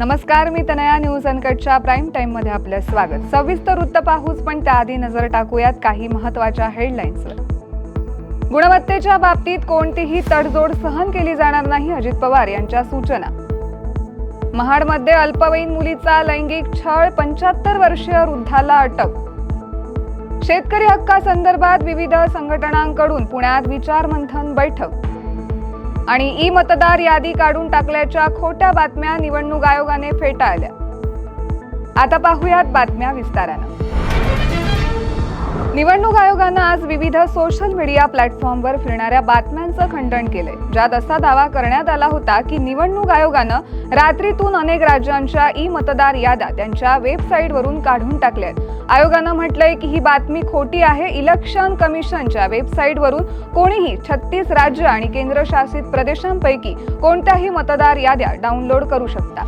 नमस्कार मी Tanaya news अनकटच्या prime टाइममध्ये आपलं स्वागत. सविस्तर वृत्त पाहूच पण त्याआधी नजर टाकूयात काही महत्त्वाच्या हेडलाईन्सवर. गुणवत्तेच्या बाबतीत कोणतीही तडजोड सहन केली जाणार नाही अजित पवार यांच्या सूचना. महाडमध्ये अल्पवयीन मुलीचा लैंगिक छळ पंच्याहत्तर वर्षीय वृद्धाला अटक. शेतकरी हक्कासंदर्भात विविध संघटनांकडून पुण्यात विचारमंथन बैठक. आणि ई मतदार यादी काढून टाकल्याच्या खोट्या बातम्या निवडणूक आयोगाने फेटाळल्या. आता पाहूयात बातम्या विस्तारानं. निवडणूक आयोगानं आज विविध सोशल मीडिया प्लॅटफॉर्मवर फिरणाऱ्या बातम्यांचं खंडन केलंय. ज्यात असा दावा करण्यात आला होता की निवडणूक आयोगानं रात्रीतून अनेक राज्यांच्या ई मतदार याद्या त्यांच्या वेबसाईटवरून काढून टाकल्या आहेत आयोगानं म्हटलंय की ही बातमी खोटी आहे. इलेक्शन कमिशनच्या वेबसाईटवरून कोणीही छत्तीस राज्य आणि केंद्रशासित प्रदेशांपैकी कोणत्याही मतदार याद्या डाउनलोड करू शकता.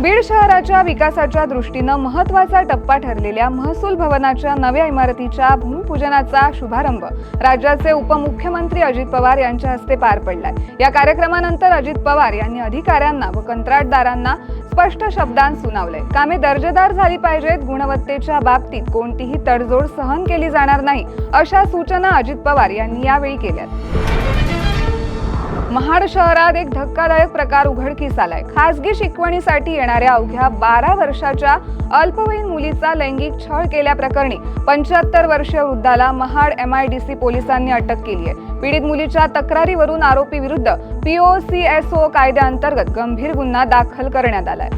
बीड शहराच्या विकासाच्या दृष्टीनं महत्त्वाचा टप्पा ठरलेल्या महसूल भवनाच्या नव्या इमारतीच्या भूमिपूजनाचा शुभारंभ राज्याचे उपमुख्यमंत्री अजित पवार यांच्या हस्ते पार पडलाय. या कार्यक्रमानंतर अजित पवार यांनी अधिकाऱ्यांना व कंत्राटदारांना स्पष्ट शब्दांत सुनावलंय. कामे दर्जेदार झाली पाहिजेत गुणवत्तेच्या बाबतीत कोणतीही तडजोड सहन केली जाणार नाही अशा सूचना अजित पवार यांनी यावेळी केल्यात. महाड शहरात एक धक्कादायक प्रकार उघडकीस आलाय. खासगी शिकवणीसाठी येणाऱ्या अवघ्या बारा वर्षाच्या अल्पवयीन मुलीचा लैंगिक छळ केल्याप्रकरणी पंच्याहत्तर वर्षीय वृद्धाला Mahad M I D C पोलिसांनी अटक केली आहे पीडित मुलीच्या तक्रारीवरून आरोपी विरुद्ध पीओसीएसओ कायद्याअंतर्गत गंभीर गुन्हा दाखल करण्यात आलाय.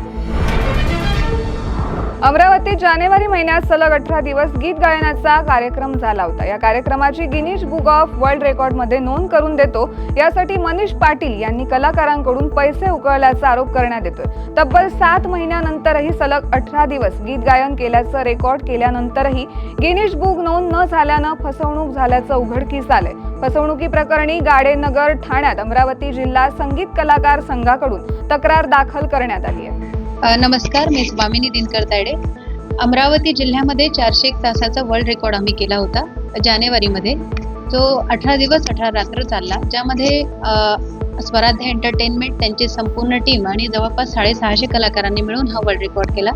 अमरावतीत जानेवारी महिन्यात सलग अठरा दिवस गीत गायनाचा कार्यक्रम झाला होता. या कार्यक्रमाची गिनीज बुक ऑफ वर्ल्ड रेकॉर्डमध्ये नोंद करून देतो. यासाठी मनीष पाटील यांनी कलाकारांकडून पैसे उकळल्याचा आरोप करण्यात येतोय. तब्बल सात महिन्यानंतरही सलग अठरा दिवस गीत गायन केल्याचं रेकॉर्ड केल्यानंतरही गिनीज बुक नोंद न झाल्यानं फसवणूक झाल्याचं उघडकीस आलंय. फसवणुकी प्रकरणी गाडेनगर ठाण्यात अमरावती जिल्हा संगीत कलाकार संघाकडून तक्रार दाखल करण्यात आली आहे. नमस्कार मी स्वामिनी दिनकर तायडे अमरावती जिल्ह्यामध्ये चारशे एक तासाचा वर्ल्ड रेकॉर्ड आम्ही केला होता जानेवारीमध्ये. जो अठरा दिवस अठरा रात्र चालला ज्यामध्ये स्वराध्य एंटरटेनमेंट त्यांची संपूर्ण टीम आणि जवळपास साडेसहाशे कलाकारांनी मिळून हा वर्ल्ड रेकॉर्ड केला.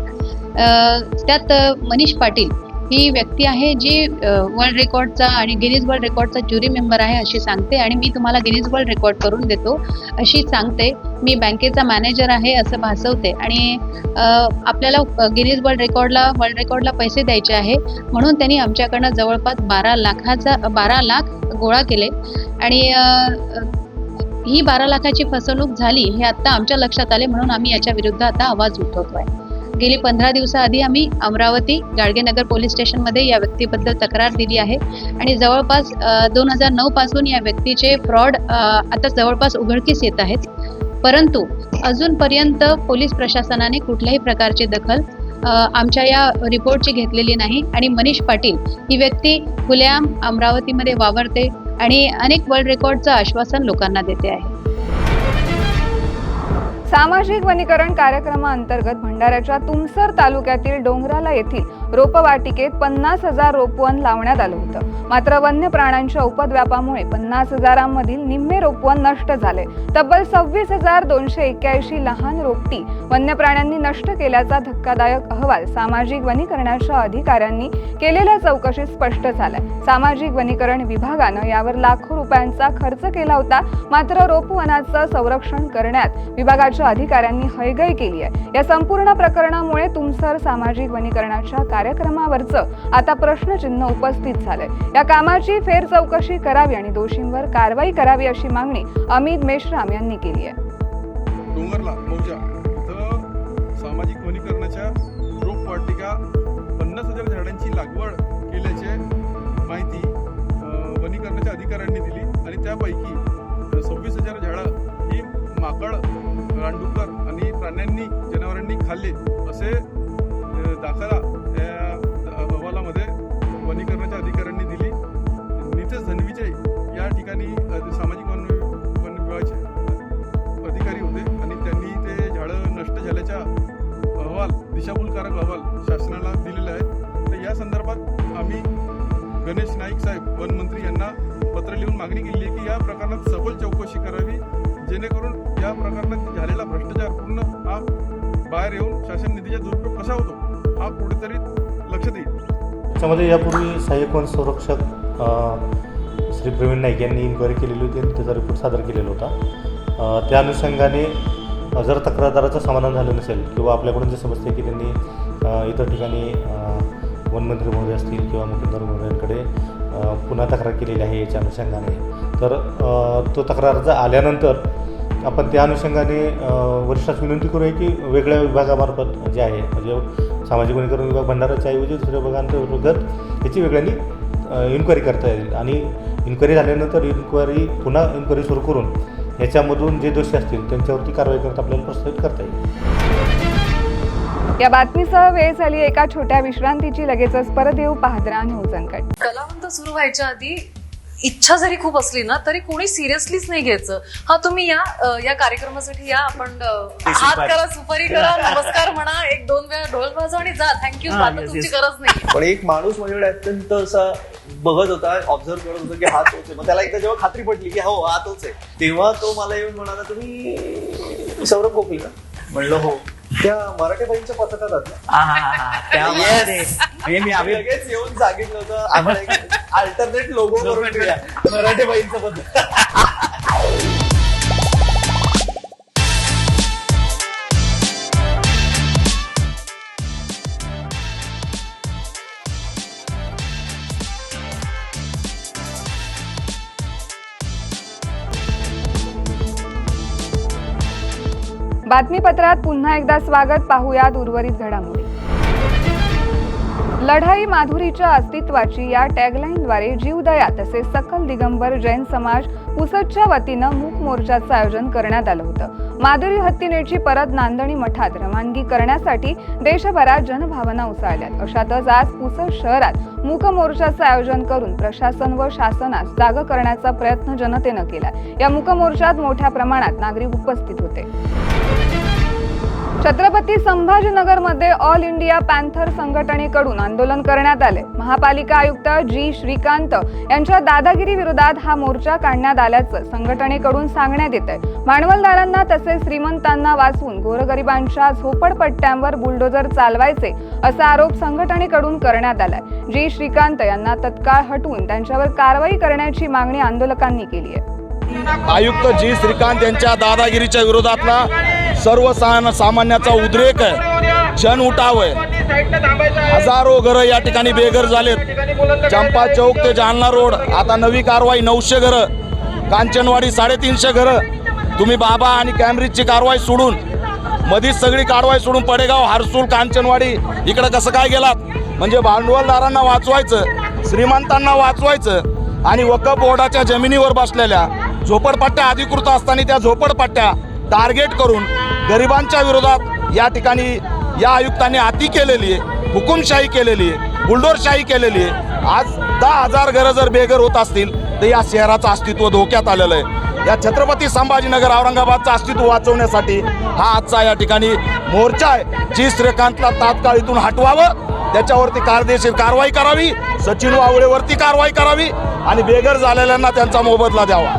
त्यात मनीष पाटील ही व्यक्ती आहे जी वर्ल्ड रेकॉर्डचा आणि गिनीज वर्ल्ड रेकॉर्डचा ज्युरी मेंबर आहे अशी सांगते आणि मी तुम्हाला गिनीज वर्ल्ड रेकॉर्ड करून देतो अशी सांगते. मी बँकेचा मॅनेजर आहे असं भासवते आणि आपल्याला गिनीज वर्ल्ड रेकॉर्डला वर्ल्ड रेकॉर्डला पैसे द्यायचे आहे म्हणून त्यांनी आमच्याकडनं जवळपास बारा लाखाचा बारा लाख गोळा केले आणि ही बारा लाखाची फसवणूक झाली हे आत्ता आमच्या लक्षात आले म्हणून आम्ही याच्या विरुद्ध आता आवाज उठवतो आहे गेली पंधरा दिवसाआधी आम्ही अमरावती गाडगेनगर पोलीस स्टेशनमध्ये या व्यक्तीबद्दल तक्रार दिली आहे. आणि जवळपास दोन हजार नऊ पासून या व्यक्तीचे फ्रॉड आता जवळपास उघडकीस येत आहेत. परंतु अजूनपर्यंत पोलीस प्रशासनाने कुठल्याही प्रकारची दखल आमच्या या रिपोर्टची घेतलेली नाही. आणि मनीष पाटील ही व्यक्ती खुलेआम अमरावतीमध्ये वावरते आणि अनेक वर्ल्ड रेकॉर्डचं आश्वासन लोकांना देते आहे. सामाजिक वनीकरण कार्यक्रमाअंतर्गत भंडाऱ्याच्या तुमसर तालुक्यातील डोंगराला येथील रोपवाटिकेत पन्नास हजार रोपवन लावण्यात आलं होतं. मात्र वन्य प्राण्यांच्या उपद्व्यापामुळे पन्नास हजारांमधील निम्मे रोपवन नष्ट झाले. तब्बल सव्वीस हजार दोनशे एक्क्याऐंशी लहान रोपटी वन्य प्राण्यांनी नष्ट केल्याचा धक्कादायक अहवाल सामाजिक वनीकरणाच्या अधिकाऱ्यांनी केलेल्या चौकशीत स्पष्ट झालाय. सामाजिक वनीकरण विभागानं यावर लाखो रुपयांचा खर्च केला होता. मात्र रोपवनाचं संरक्षण करण्यात विभागाच्या अधिकाऱ्यांनी हयगय केली आहे या संपूर्ण प्रकरणामुळे तुमसर सामाजिक वनीकरणाच्या कार्यक्रमावरचं आता प्रश्नचिन्ह उपस्थित झालंय. या कामाची फेर चौकशी करावी आणि दोषींवर कारवाई करावी अशी मागणी अमित मेश्राम यांनी केली आहे. डोंगरला मौजा. इथं सामाजिक वनीकरणाच्या रोपवाटिका पन्नास हजार झाडांची लागवड केल्याचे माहिती वनीकरणाच्या अधिकाऱ्यांनी दिली. आणि त्यापैकी सव्वीस हजार झाडं ही माकड रानडुक्कर आणि प्राण्यांनी जनावरांनी खाल्ले. असे दाखला ठिकाणी सामाजिक वन वन विभागाचे अधिकारी होते आणि त्यांनी ते झाडं नष्ट झाल्याचा अहवाल दिशाभूलकारक अहवाल शासनाला दिलेला आहे तर या संदर्भात आम्ही गणेश नाईक साहेब वनमंत्री यांना पत्र लिहून मागणी केली आहे की या प्रकरणात सखोल चौकशी करावी जेणेकरून या प्रकरणात झालेला भ्रष्टाचार पूर्ण हा बाहेर येऊन शासन निधीचा दुरुपयोग कसा होतो हा कुठेतरी लक्ष देईल. त्याच्यामध्ये यापूर्वी सहाय्यक वन संरक्षक श्री प्रवीण नाईक यांनी इन्क्वायरी केलेली होती आणि त्याचा रिपोर्ट सादर केलेला होता. त्या अनुषंगाने जर तक्रारदाराचं समाधान झालं नसेल किंवा आपल्याकडून जे समजते की त्यांनी इतर ठिकाणी वनमंत्री महोदय असतील किंवा मुख्यमंत्री महोदयांकडे पुन्हा तक्रार केलेली आहे याच्या अनुषंगाने तर तो तक्रार जर आल्यानंतर आपण त्या अनुषंगाने अ, वरिष्ठास विनंती करूया की वेगळ्या विभागामार्फत जे आहे म्हणजे सामाजिक वनीकरण विभाग भंडाराच्या ऐवजी दुसऱ्या विभागांतर्गत याची वेगळ्यांनी इन्क्वायरी करता येईल. आणि इन्क्वायरी झाल्यानंतर इन्क्वायरी पुन्हा इन्क्वायरी सुरू करून याच्यामधून जे दोषी असतील त्यांच्यावरती कारवाई करत आपल्याला प्रस्तावित करता येईल. या बातमीसह वेळ झाली एका छोट्या विश्रांतीची. लगेचच परत येऊ पाहद्रा न्यूज अनकट कलावंत सुरू व्हायच्या आधी इच्छा जरी खूप असली ना तरी कोणी सिरियसलीच नाही घ्यायचं. हा तुम्ही या अ, या कार्यक्रमासाठी या आपण अ, हात करा सुपारी करा नमस्कार म्हणा एक दोन वेळा ढोल वाजवा आणि जा. थँक्यू हा, आता yes, तुमची yes. गरज नाही. पण एक माणूस माझ्याकडे अत्यंत असा बघत होता ऑब्झर्व करत होता की हा तोच आहे मग त्याला एकदा जेव्हा खात्री पटली की हो हा तोच आहे तेव्हा तो मला येऊन म्हणाला तुम्ही सौरभ गोखले का? म्हणलं हो. त्या मराठी बाईंच्या पथकात आहात ना? Yes. मी आम्ही लगेच येऊन सांगितलं होतं आपण अल्टरनेट लोगो करून ठेवूया. मराठी बाईंचं पथक बातमीपत्रात पुन्हा एकदा स्वागत. पाहूयात उर्वरित घडामोडी. लढाई माधुरीच्या अस्तित्वाची या टॅगलाईनद्वारे जीवदया तसेच सकल दिगंबर जैन समाज पुसदच्या वतीनं मूक मोर्चाचं आयोजन करण्यात आलं होतं. माधुरी हत्तीनेची परत नांदणी मठात रवानगी करण्यासाठी देशभरात जनभावना उसळल्यात. अशातच आज पुसद शहरात मूक मोर्चाचं आयोजन करून प्रशासन व शासनास जाग करण्याचा प्रयत्न जनतेनं केला. या मूक मोर्चात मोठ्या प्रमाणात नागरिक उपस्थित होते. छत्रपती संभाजीनगरमध्ये ऑल इंडिया पॅन्थर संघटनेकडून आंदोलन करण्यात आले. महापालिका आयुक्त जी श्रीकांत यांच्या दादागिरी विरोधात हा मोर्चा काढण्यात आल्याचं संघटनेकडून सांगण्यात येत आहे भांडवलदारांना तसेच श्रीमंतांना वाचवून गोरगरिबांच्या झोपडपट्ट्यांवर बुलडोजर चालवायचे असा आरोप संघटनेकडून करण्यात आलाय. जी श्रीकांत यांना तत्काळ हटवून त्यांच्यावर कारवाई करण्याची मागणी आंदोलकांनी केली आहे. आयुक्त जी श्रीकांत यांच्या दादागिरीच्या विरोधातला सर्व सामान्याचा उद्रेक आहे. जन उठाव आहे. हजारो घरं या ठिकाणी बेघर झालेत. चंपा चौक ते जालना रोड. आता नवी कारवाई नऊशे घरं. कांचनवाडी साडेतीनशे घरं. तुम्ही बाबा आणि कॅम्ब्रिजची कारवाई सोडून मधीच सगळी कारवाई सोडून पडेगाव हारसूल कांचनवाडी इकडं कसं काय गेलात? म्हणजे भांडवलदारांना वाचवायचं श्रीमंतांना वाचवायचं आणि वकफ बोर्डाच्या जमिनीवर बसलेल्या झोपडपट्ट्या अधिकृत असताना त्या झोपडपट्ट्या टार्गेट करून गरिबांच्या विरोधात या ठिकाणी या आयुक्तांनी अति केलेली आहे हुकुमशाही केलेली आहे बुलडोरशाही केलेली आहे. आज दहा हजार घरं जर बेघर होत असतील तर या शहराचं अस्तित्व धोक्यात आलेलं आहे. या छत्रपती संभाजीनगर औरंगाबादचं अस्तित्व वाचवण्यासाठी हा आजचा या ठिकाणी मोर्चा आहे. जी श्रीकांतला तात्काळ इथून हटवावं त्याच्यावरती कायदेशीर कारवाई करावी सचिन वावळेवरती कारवाई करावी आणि बेघर झालेल्यांना त्यांचा मोबदला द्यावा.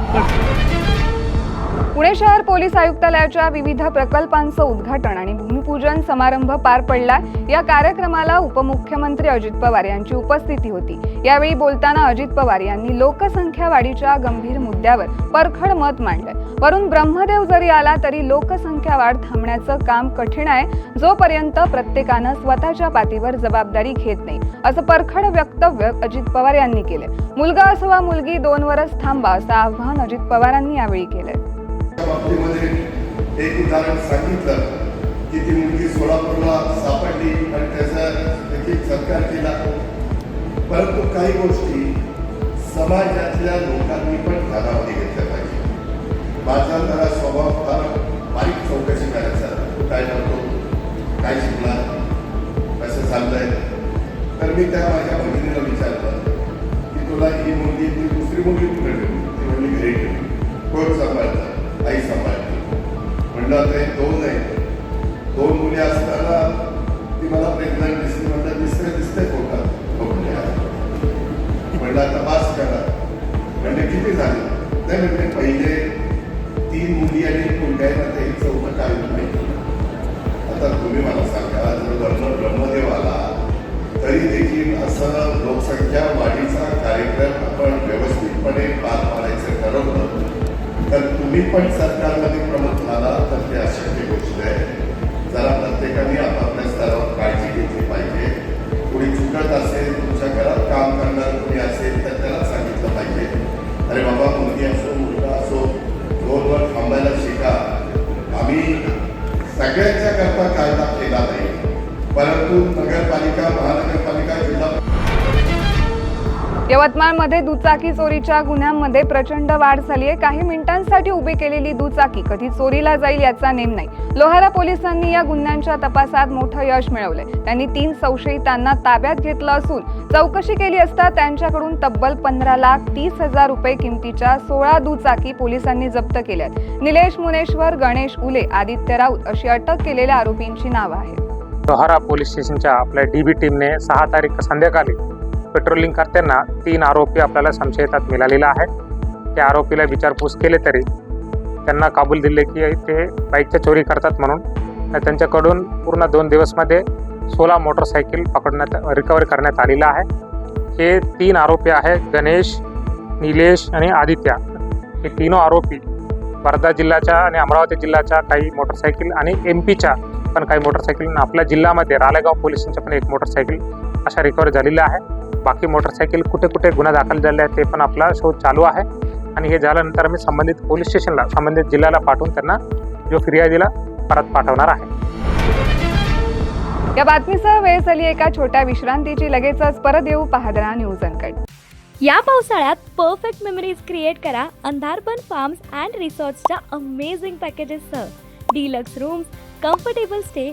पुणे शहर पोलीस आयुक्तालयाच्या विविध प्रकल्पांचं उद्घाटन आणि भूमिपूजन समारंभ पार पडला. या कार्यक्रमाला उपमुख्यमंत्री अजित पवार यांची उपस्थिती होती. यावेळी बोलताना अजित पवार यांनी लोकसंख्या वाढीच्या गंभीर मुद्द्यावर परखड मत मांडलं. वरून ब्रह्मदेव जरी आला तरी लोकसंख्या वाढ थांबण्याचं काम कठीण आहे. जोपर्यंत प्रत्येकानं स्वतःच्या पातीवर जबाबदारी घेत नाही असं परखड वक्तव्य अजित पवार यांनी केलं. मुलगा असो वा मुलगी दोन वरच थांबा असं आव्हान अजित पवारांनी यावेळी केलं. बाबतीमध्ये एक उदाहरण सांगितलं की ती मुलगी सोलापूरला सापडली आणि त्याचा देखील सत्कार केला. परंतु काही गोष्टी समाजातल्या लोकांनी पण ध्यानामध्ये घेतल्या पाहिजे. माझा जरा स्वभाव फार बारीक चौकशी करायचा काय करतो काय शिकला कसं चाललंय? तर मी त्या माझ्या बहिणीला विचारलं की तुला ही मुलगी ती दुसरी मुलगी कुठे ठेवली? ती म्हणली घरी ठेवली कोण सांभाळतात आई सांभाळते. म्हणलं आता हे दोन आहे दोन मुली असताना ती मला प्रेग्नंट दिसली म्हणलं दिसते दिसते पोटात. हो म्हणलं आता पास करा. म्हणजे किती झाले? नाही म्हणजे पहिले तीन मुली आणि कोणत्याही ना ते चौथं काय माहिती आता तुम्ही मला सांगा जर ब्रह्म ब्रह्मदेव आला तरी देखील असं लोकसंख्या वाढीचा तर पण सरकारमध्ये प्रमुख झाला तर ते अशक्य गोष्ट आहे. जरा प्रत्येकाने आपापल्या स्तरावर काळजी घेतली पाहिजे. कोणी चुकत असेल तुमच्या घरात काम करणार कोणी असेल तर त्याला सांगितलं पाहिजे. अरे बाबा मुलगी असो मुलगा असो रोडवर थांबायला शिका. आम्ही सगळ्यांच्या करता कायदा केला नाही. परंतु नगरपालिका महानगर यवतमाळमध्ये दुचाकी चोरीच्या गुन्ह्यांमध्ये प्रचंड वाढ झाली आहे काही मिनिटांसाठी उभी केलेली दुचाकी कधी चोरीला जाईल याचा नेम नाही. लोहारा पोलिसांनी या गुन्ह्यांच्या तपासात मोठं यश मिळवलंय. त्यांनी तीन संशयितांना ताब्यात घेतलं असून चौकशी केली असता त्यांच्याकडून तब्बल पंधरा लाख तीस हजार रुपये किमतीच्या सोळा दुचाकी पोलिसांनी जप्त केल्यात. निलेश मुनेश्वर गणेश उले आदित्य राऊत अशी अटक केलेल्या आरोपींची नावं आहेत. लोहारा पोलीस स्टेशनच्या आपल्या डीबी टीमने सहा तारीख संध्याकाळी पेट्रोलिंग करताना तीन आरोपी आपल्याला संशयितात मिळालेला आहे. त्या आरोपीला विचारपूस केले तरी त्यांना काबूल दिले की ते बाईकच्या चोरी करतात म्हणून. त्यांच्याकडून पूर्ण दोन दिवसमध्ये सोळा मोटरसायकल पकडण्यात रिकवर करण्यात आलेला आहे. हे तीन आरोपी आहेत गणेश निलेश आणि आदित्य. हे तीनों आरोपी वर्धा जिल्ह्याच्या आणि अमरावती जिल्ह्याच्या काही मोटरसायकल आणि एम पीच्या पण काही मोटरसायकल. आपल्या जिल्ह्यामध्ये रालेगाव पोलिसांच्या पण एक मोटरसायकल अशा रिकवर झालेल्या आहे. बाकी मोटरसायकल कुठे कुठे गुन्हा दाखल झाले आहे ते पण आपला शोध चालू आहे. आणि हे झाल्यानंतर आम्ही संबंधित पोलीस स्टेशनला संबंधित जिल्ह्याला पाठवून त्यांना जो फिर्यादीला परत पाठवणार आहे. या बातमीसह वेळ झाली एका छोट्या विश्रांतीची. लगेचच परत येऊ पाहदरा न्यूज अनकट या पावसाळ्यात परफेक्ट मेमरीज क्रिएट करा अंधारबन फार्म्स अँड रिसॉर्ट्सच्या amazing पॅकेजेससह deluxe rooms comfortable stay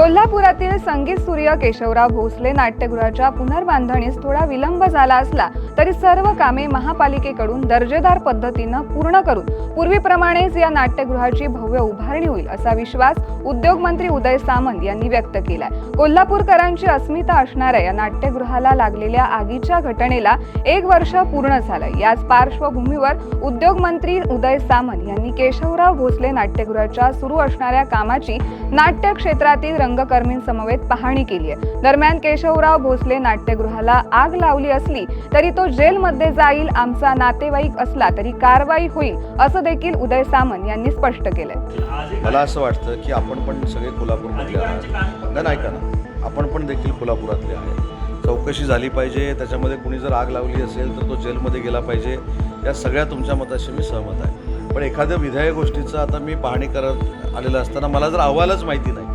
कोल्हापुरातील संगीत सूर्य केशवराव भोसले नाट्यगृहाच्या पुनर्बांधणीस थोडा विलंब झाला असला तरी सर्व कामे महापालिकेकडून दर्जेदार पद्धतीनं पूर्ण करून पूर्वीप्रमाणेच या नाट्यगृहाची भव्य उभारणी होईल असा विश्वास उद्योगमंत्री उदय सामंत यांनी व्यक्त केलाय. कोल्हापूरकरांची अस्मिता असणाऱ्या या नाट्यगृहाला लागलेल्या आगीच्या घटनेला एक वर्ष पूर्ण झालंय. याच पार्श्वभूमीवर उद्योगमंत्री उदय सामंत यांनी केशवराव भोसले नाट्यगृहाच्या सुरू असणाऱ्या कामाची नाट्य क्षेत्रातील रंगकर्मींसमवेत पाहणी केली आहे दरम्यान केशवराव भोसले नाट्यगृहाला आग लावली असली तरी तो जेलमध्ये जाईल आमचा नातेवाईक असला तरी कारवाई होईल असं देखील उदय सामंत यांनी स्पष्ट केलंय. मला असं वाटतं की आपण पण सगळे कोल्हापूरमधले आहात. नाही का ऐका ना. आपण पण देखील कोल्हापुरातले आहे. चौकशी झाली पाहिजे त्याच्यामध्ये कुणी जर आग लावली असेल तर तो जेलमध्ये गेला पाहिजे. या सगळ्या तुमच्या मताशी मी सहमत आहे. पण एखाद्या विधायक गोष्टीचं आता मी पाहणी करत आलेलं असताना मला जर अहवालच माहिती नाही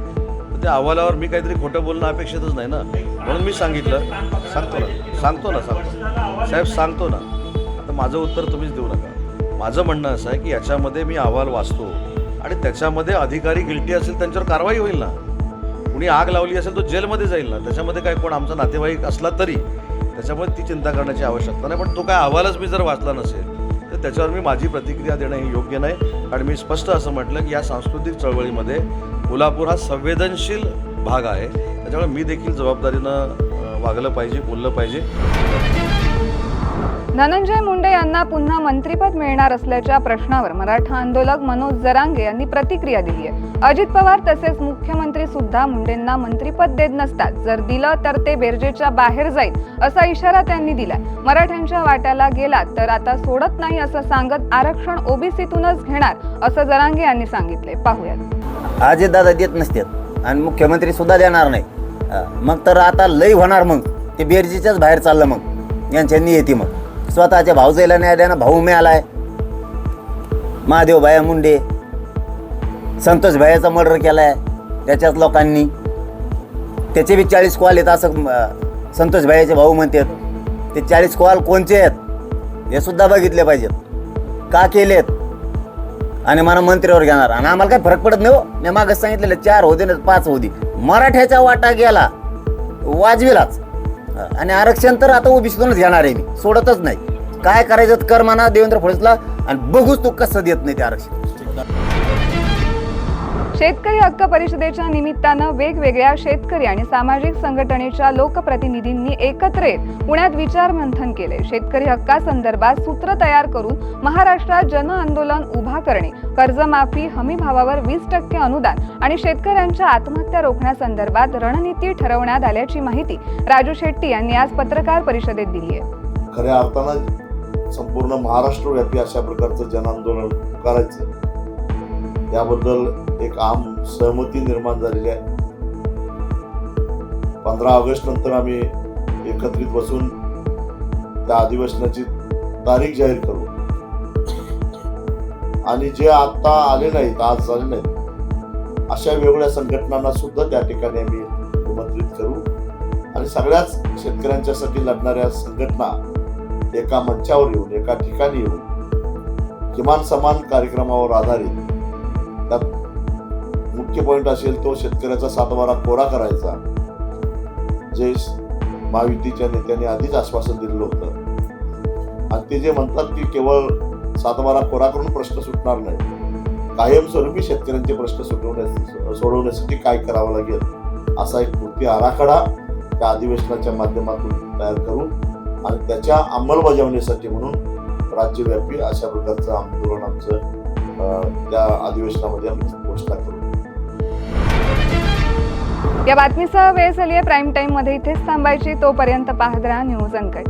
तर त्या अहवालावर मी काहीतरी खोटं बोलणं अपेक्षितच नाही ना? म्हणून मी सांगितलं. सांगतो ना. सांगतो ना सांगतो. साहेब सांगतो ना. आता माझं उत्तर तुम्हीच देऊ नका. माझं म्हणणं असं आहे की याच्यामध्ये मी अहवाल वाचतो आणि त्याच्यामध्ये अधिकारी गिल्टी असेल त्यांच्यावर कारवाई होईल ना. कुणी आग लावली असेल तो जेलमध्ये जाईल ना. त्याच्यामध्ये काय कोण आमचा नातेवाईक असला तरी त्याच्यामुळे ती चिंता करण्याची आवश्यकता नाही. पण तो काय अहवालच मी जर वाचला नसेल तर त्याच्यावर मी माझी प्रतिक्रिया देणं हे योग्य नाही. आणि मी स्पष्ट असं म्हटलं की या सांस्कृतिक चळवळीमध्ये कोल्हापूर हा संवेदनशील भाग आहे. त्याच्यामुळे मी देखील जबाबदारीनं वागलं पाहिजे बोललं पाहिजे. धनंजय मुंडे यांना पुन्हा मंत्रीपद मिळणार असल्याच्या प्रश्नावर मराठा आंदोलक मनोज जरांगे यांनी प्रतिक्रिया दिली आहे. अजित पवार तसेच मुख्यमंत्री सुद्धा मुंडेंना मंत्रीपद देत नसतात. जर दिलं तर ते बेरजेच्या बाहेर जाईल असा इशारा त्यांनी दिलाय. मराठ्यांच्या वाट्याला गेलात तर आता सोडत नाही असं सांगत आरक्षण ओबीसीतूनच घेणार असं जरांगे यांनी सांगितले. पाहूयात. अजित दादा देत नसतात आणि मुख्यमंत्री सुद्धा देणार नाही. मग तर आता लई होणार मग. ते बेरजीच्याच बाहेर चाललं मग. यांच्या नियती मग. स्वतःच्या भाऊजाईला न्याय द्यानं भाऊ मिळालाय महादेव भाया मुंडे संतोष भायाचा मर्डर केलाय त्याच्याच लोकांनी. त्याचे बी चाळीस कॉल येत असं संतोष भायाचे भाऊ म्हणतात. ते चाळीस कॉल कोणचे आहेत? हे सुद्धा बघितले पाहिजेत. का केलेत? आणि मला मंत्र्यावर घेणार. आणि आम्हाला काय फरक पडत नाही हो. मी मागं सांगितलेलं चार होते ना पाच होती मराठ्याचा वाटा गेला. वाजविलाच. आणि आरक्षण तर आता ओबीसीतूनच घेणार आहे मी. सोडतच नाही. काय करायचं कर म्हणा देवेंद्र फडणवीसला आणि बघूच तू कसं देत नाही ते आरक्षण. शेतकरी हक्क परिषदेच्या निमित्तानं वेगवेगळ्या शेतकरी आणि सामाजिक संघटनेच्या लोकप्रतिनिधींनी एकत्र येत पुण्यात विचार मंथन केले. शेतकरी हक्कासंदर्भात सूत्र तयार करून महाराष्ट्रात जन आंदोलन उभा करणे कर्जमाफी हमी भावावर वीस टक्के अनुदान आणि शेतकऱ्यांच्या आत्महत्या रोखण्यासंदर्भात रणनीती ठरवण्यात आल्याची माहिती राजू शेट्टी यांनी आज पत्रकार परिषदेत दिली आहे. खऱ्या अर्थानं संपूर्ण महाराष्ट्रव्यापी अशा प्रकारचं जनआंदोलन करायचं याबद्दल एक आम सहमती निर्माण झालेली आहे. पंधरा ऑगस्ट नंतर आम्ही एकत्रित बसून त्या अधिवेशनाची तारीख जाहीर करू. आणि जे आता आले नाहीत आज आले नाहीत अशा वेगवेगळ्या संघटनांना सुद्धा त्या ठिकाणी आम्ही निमंत्रित करू. आणि सगळ्याच शेतकऱ्यांच्यासाठी लढणाऱ्या संघटना एका मंचावर येऊन एका ठिकाणी येऊन किमान समान कार्यक्रमावर आधारित त्यात मुख्य पॉईंट असेल तो शेतकऱ्याचा सातबारा कोरा करायचा. जे महायुतीच्या नेत्यांनी आधीच आश्वासन दिलेलं होतं. आणि ते जे म्हणतात की केवळ सातबारा कोरा करून प्रश्न सुटणार नाही कायमस्वरूपी शेतकऱ्यांचे प्रश्न सुटवण्या सोडवण्यासाठी काय करावं लागेल असा एक कृती आराखडा त्या अधिवेशनाच्या माध्यमातून तयार करू आणि त्याच्या अंमलबजावणीसाठी म्हणून राज्यव्यापी अशा प्रकारचं आंदोलन आमचं त्या अधिवेशनामध्ये आम्ही घोषणा करू. या बातमीसह वेळ झाली आहे प्राईम टाईममध्ये इथेच थांबायची. तोपर्यंत पाहत राहा न्यूज अंकट.